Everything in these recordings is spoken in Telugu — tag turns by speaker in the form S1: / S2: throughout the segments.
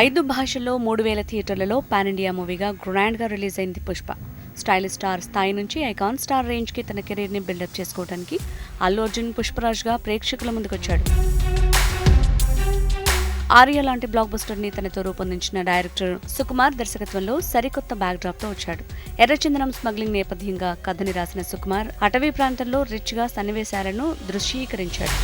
S1: ఐదు భాషల్లో మూడు వేల థియేటర్లలో పాన్ ఇండియా మూవీగా గ్రాండ్గా రిలీజ్ అయింది పుష్ప. స్టైల్ స్టార్ స్థాయి నుంచి ఐకాన్ స్టార్ రేంజ్కి తన కెరీర్ని బిల్డప్ చేసుకోవడానికి అల్లు అర్జున్ పుష్పరాజ్గా ప్రేక్షకుల ముందుకొచ్చాడు. ఆర్య లాంటి బ్లాక్ బస్టర్ని తనతో రూపొందించిన డైరెక్టర్ సుకుమార్ దర్శకత్వంలో సరికొత్త బ్యాక్డ్రాప్తో వచ్చాడు. ఎర్రచందనం స్మగ్లింగ్ నేపథ్యంగా కథని రాసిన సుకుమార్ అటవీ ప్రాంతంలో రిచ్గా సన్నివేశాలను దృశ్యీకరించాడు.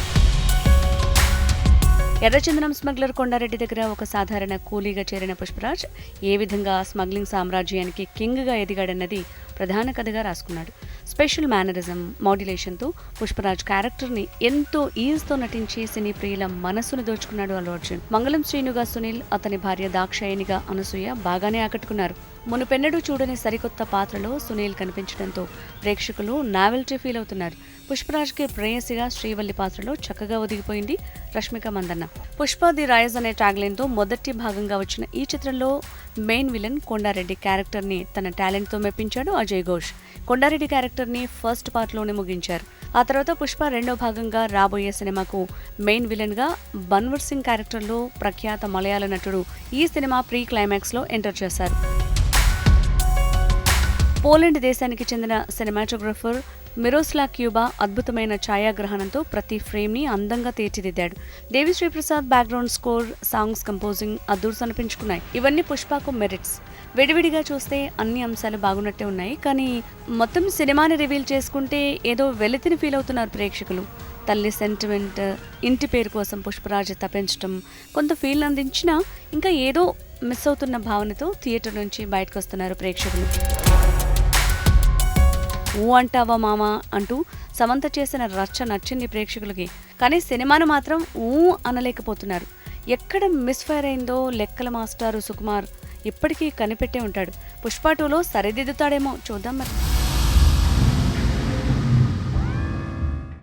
S1: ఎర్రచందనం స్మగ్లర్ కొండారెడ్డి దగ్గర ఒక సాధారణ కూలీగా చేరిన పుష్పరాజ్ ఏ విధంగా స్మగ్లింగ్ సామ్రాజ్యానికి కింగ్గా ఎదిగాడన్నది ప్రధాన కథగా రాసుకున్నాడు. స్పెషల్ మేనరిజం మాడ్యులేషన్తో పుష్పరాజ్ క్యారెక్టర్ని ఎంతో ఈజ్తో నటించి సినీ ప్రియుల మనస్సును దోచుకున్నాడు అల్లు అర్జున్. మంగళం శ్రీనుగా సునీల్ అతని భార్య దాక్షాయణిగా అనసూయ బాగానే ఆకట్టుకున్నారు. మునుపెన్నడూ చూడని సరికొత్త పాత్రలో సునీల్ కనిపించడంతో ప్రేక్షకులు నావెల్టీ ఫీల్ అవుతున్నారు. పుష్పరాజ్కి ప్రేయసిగా శ్రీవల్లి పాత్రలో చక్కగా ఒదిగిపోయింది రష్మిక మందన్న పుష్ప ది రైజ్ అనే ట్యాగ్లైన్తో మొదటి భాగంగా వచ్చిన ఈ చిత్రంలో మెయిన్ విలన్ కొండారెడ్డి క్యారెక్టర్ని తన టాలెంట్తో మెప్పించాడు అజయ్ ఘోష్. కొండారెడ్డి క్యారెక్టర్ని ఫస్ట్ పార్ట్లోనే ముగించారు. ఆ తర్వాత పుష్ప రెండో భాగంగా రాబోయే సినిమాకు మెయిన్ విలన్గా బన్వర్ సింగ్ క్యారెక్టర్లో ప్రఖ్యాత మలయాళ నటుడు ఈ సినిమా ప్రీ క్లైమాక్స్లో ఎంటర్ చేశారు. పోలాండ్ దేశానికి చెందిన సినిమాటోగ్రఫర్ మిరోస్లా క్యూబా అద్భుతమైన ఛాయాగ్రహణంతో ప్రతి ఫ్రేమ్ని అందంగా తీర్చిదిద్దాడు. Devi Sri Prasad background score songs composing అద్దూరు అనిపించుకున్నాయి. ఇవన్నీ పుష్పకు మెరిట్స్. విడివిడిగా చూస్తే అన్ని అంశాలు బాగున్నట్టే ఉన్నాయి. కానీ మొత్తం సినిమాని రివీల్ చేసుకుంటే ఏదో వెలితిని ఫీల్ అవుతున్నారు ప్రేక్షకులు. తల్లి సెంటిమెంట్ ఇంటి పేరు కోసం పుష్పరాజు తప్పించడం కొంత ఫీల్ అందించినా ఇంకా ఏదో మిస్ అవుతున్న భావనతో థియేటర్ నుంచి బయటకు వస్తున్నారు ప్రేక్షకులు. ఊ అంటావా మామ అంటూ సమంత చేసిన రచ్చ నచ్చింది ప్రేక్షకులకి. కానీ సినిమాను మాత్రం ఊ అనలేకపోతున్నారు. ఎక్కడ మిస్ఫైర్ అయిందో లెక్కల మాస్టారు సుకుమార్ ఇప్పటికీ కనిపెట్టే ఉంటాడు. పుష్ప టూలో సరిదిద్దుతాడేమో చూద్దాం మరి.